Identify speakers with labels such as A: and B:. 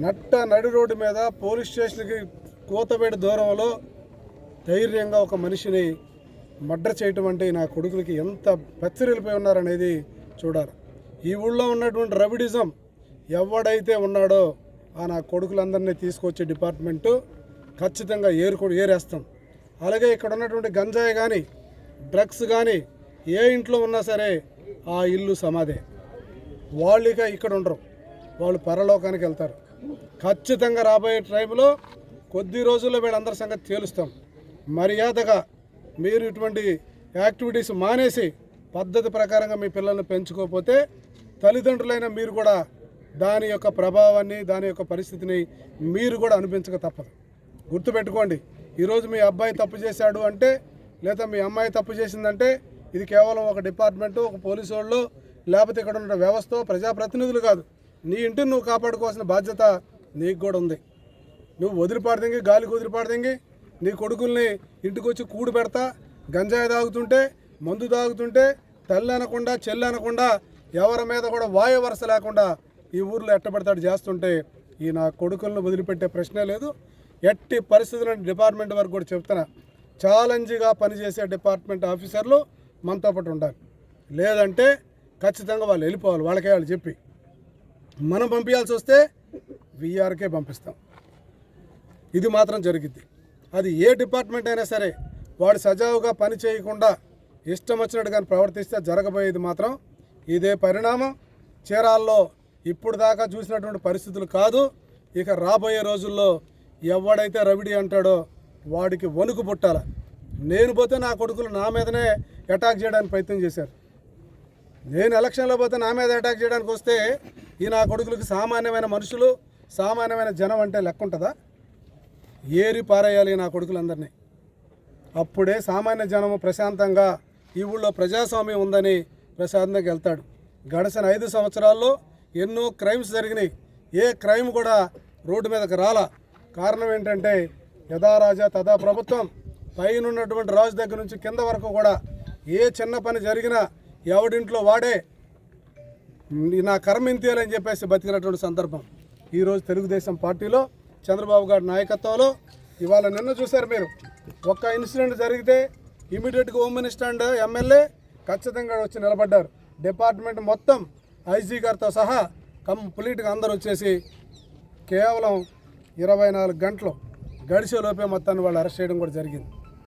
A: నట్ట నడి రోడ్డు మీద పోలీస్ స్టేషన్కి కూతబేట దూరంలో ధైర్యంగా ఒక మనిషిని మర్డర్ చేయటం అంటే నా కొడుకులకి ఎంత పచ్చరిల్లిపోయి ఉన్నారనేది చూడాలి. ఈ ఊళ్ళో ఉన్నటువంటి రవిడిజం ఎవడైతే ఉన్నాడో ఆ నా కొడుకులందరినీ తీసుకొచ్చే డిపార్ట్మెంటు ఖచ్చితంగా ఏరుకో ఏరేస్తాం. అలాగే ఇక్కడ ఉన్నటువంటి గంజాయి కానీ డ్రగ్స్ కానీ ఏ ఇంట్లో ఉన్నా సరే ఆ ఇల్లు సమాధే. వాళ్ళు ఇక ఇక్కడ ఉండరు. వాళ్ళు పరలోకానికి వెళ్తారు. ఖచ్చితంగా రాబోయే టైంలో కొద్ది రోజుల్లో వీళ్ళందరి సంగతి తేలుస్తాం. మర్యాదగా మీరు ఇటువంటి యాక్టివిటీస్ మానేసి పద్ధతి ప్రకారంగా మీ పిల్లల్ని పెంచుకోకపోతే తల్లిదండ్రులైన మీరు కూడా దాని యొక్క ప్రభావాన్ని దాని యొక్క పరిస్థితిని మీరు కూడా అనిపించక తప్పదు. గుర్తుపెట్టుకోండి ఈరోజు మీ అబ్బాయి తప్పు చేశాడు అంటే లేదా మీ అమ్మాయి తప్పు చేసిందంటే ఇది కేవలం ఒక డిపార్ట్మెంటు ఒక పోలీసు వాళ్ళు లేకపోతే ఇక్కడ ఉన్న వ్యవస్థ ప్రజాప్రతినిధులు కాదు. నీ ఇంటిని నువ్వు కాపాడుకోవాల్సిన బాధ్యత నీకు కూడా ఉంది. నువ్వు వదిలిపాడదింగి గాలికి వదిలిపాడదింగి నీ కొడుకుల్ని ఇంటికి వచ్చి కూడు పెడతా గంజాయి తాగుతుంటే మందు తాగుతుంటే తల్లి అనకుండా చెల్లి అనకుండా ఎవరి మీద కూడా వాయు వరస లేకుండా ఈ ఊర్లో ఎట్టబడతాడు చేస్తుంటే ఈ నా కొడుకులను వదిలిపెట్టే ప్రశ్నే లేదు. ఎట్టి పరిస్థితులను డిపార్ట్మెంట్ వరకు కూడా చెప్తున్నా ఛాలెంజ్గా పనిచేసే డిపార్ట్మెంట్ ఆఫీసర్లు మనతో పాటు ఉండాలి. లేదంటే ఖచ్చితంగా వాళ్ళు వెళ్ళిపోవాలి వాళ్ళకే వాళ్ళు చెప్పి. మనం పంపించాల్సి వస్తే విఆర్కే పంపిస్తాం. ఇది మాత్రం జరిగిద్ది. అది ఏ డిపార్ట్మెంట్ అయినా సరే వాడు సజావుగా పని చేయకుండా ఇష్టం కానీ ప్రవర్తిస్తే జరగబోయేది మాత్రం ఇదే పరిణామం. చీరాల్లో ఇప్పుడు దాకా చూసినటువంటి పరిస్థితులు కాదు. ఇక రాబోయే రోజుల్లో ఎవడైతే రవిడి అంటాడో వాడికి వణుకు పుట్టాల. నేను పోతే నా కొడుకులు నా మీదనే అటాక్ చేయడానికి ప్రయత్నం చేశారు. నేను ఎలక్షన్లో పోతే నా మీద అటాక్ చేయడానికి వస్తే ఈ నా కొడుకులకు సామాన్యమైన మనుషులు సామాన్యమైన జనం అంటే లెక్క ఉంటుందా? ఏరి పారేయాలి నా కొడుకులందరినీ. అప్పుడే సామాన్య జనము ప్రశాంతంగా ఈ ఊళ్ళో ప్రజాస్వామ్యం ఉందని ప్రశాంతంగా వెళ్తాడు. గడిచిన ఐదు సంవత్సరాల్లో ఎన్నో క్రైమ్స్ జరిగినాయి. ఏ క్రైమ్ కూడా రోడ్డు మీదకి రాలా. కారణం ఏంటంటే యథారాజా తథా ప్రభుత్వం పైన ఉన్నటువంటి రాజు దగ్గర నుంచి కింద వరకు కూడా ఏ చిన్న పని జరిగినా ఎవడింట్లో వాడే నా కర్మ ఇంతేలని చెప్పేసి బతికినటువంటి సందర్భం. ఈరోజు తెలుగుదేశం పార్టీలో చంద్రబాబు గారి నాయకత్వంలో ఇవాళ నిన్న చూశారు మీరు. ఒక్క ఇన్సిడెంట్ జరిగితే ఇమీడియట్గా హోమ్ మినిస్టర్ అండ్ ఎమ్మెల్యే ఖచ్చితంగా వచ్చి నిలబడ్డారు. డిపార్ట్మెంట్ మొత్తం ఐజీ గారితో సహా కంప్లీట్గా అందరూ వచ్చేసి కేవలం ఇరవై నాలుగు గంటలు గడిచేలోపే మొత్తాన్ని వాళ్ళు అరెస్ట్ చేయడం కూడా జరిగింది.